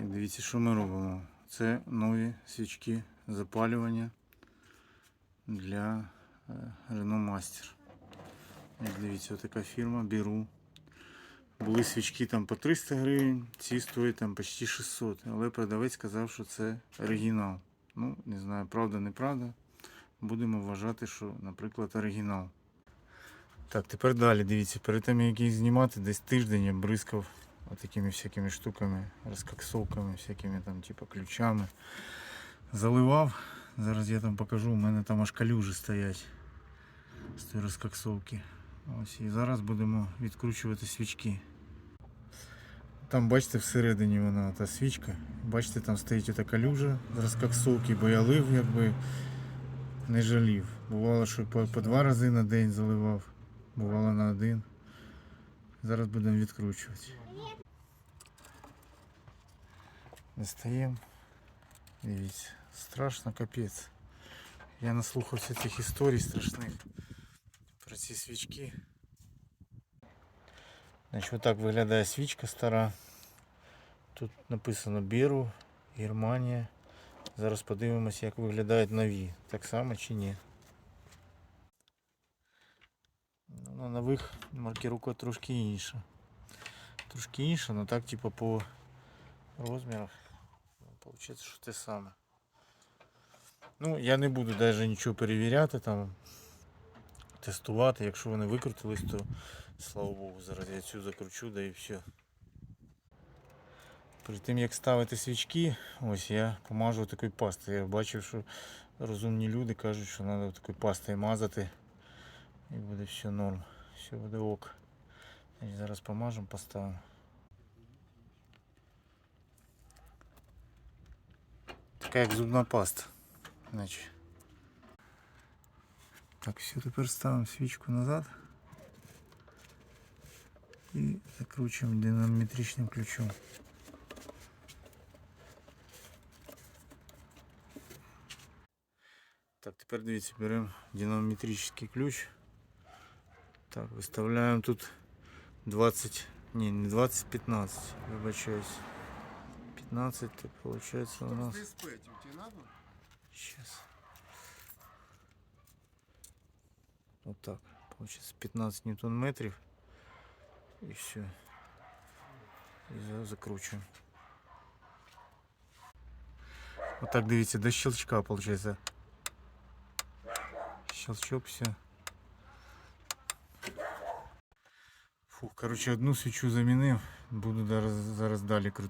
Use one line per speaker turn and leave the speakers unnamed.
І дивіться, що ми робимо. Це нові свічки запалювання для е, Renault Master. Ось дивіться, така фірма Беру. Були свічки там по 300 гривень, ці стоять там почти 600. Але продавець сказав, що це оригінал. Ну, не знаю, правда, неправда. Будемо вважати, що, наприклад, оригінал. Так, тепер далі, дивіться, перед тим як їх знімати, десь тиждень я бризкав такими всякими штуками, розкаксовками, всякими там, типу, ключами. Заливав. Зараз я там покажу, у мене там аж калюжі стоять з тої розкаксовки. Ось і зараз будемо відкручувати свічки. Там, бачите, всередині вона та свічка. Бачите, там стоїть ота калюжа з розкаксовки, бо я лив, якби не жалів. Бувало, що по, по два рази на день заливав, бувало на один. Зараз будемо відкручувати. Достаємо. Дивіться, страшно капець. Я наслухався цих історій страшних про ці свічки. Значить, отак виглядає свічка стара. Тут написано Біру, Германія. Зараз подивимось, як виглядають нові. Так само чи ні. на нових маркіровка трошки інша. Трошки інша, але так типу по розмірах. Получається, що те саме. Ну, я не буду навіть нічого перевіряти там, тестувати. Якщо вони викрутились, то слава Богу, зараз я цю закручу, да і все. Перед тим як ставити свічки, ось я помажу такою пастою. Я бачив, що розумні люди кажуть, що треба такою пастою мазати. І буде все норм. Все буде ок. Значить, Зараз помажемо, поставимо. Така як зубна паста. Значить. Так, все, тепер ставимо свічку назад. І закручуємо динамометричним ключом. Так, тепер дивіться, беремо динамометричний ключ. Так, виставляємо тут 20, ні, не 20, 15, вибачаюсь. 15, то получается у нас...
спать, тебе надо?
Сейчас. Вот так. Получится 15 ньютон метров. И все. И за- закручиваем. Вот так дивіться, до щелчка получается. Щелчок, все. Фух, короче, одну свічу замінив. Буду зараз, зараз далі крутити.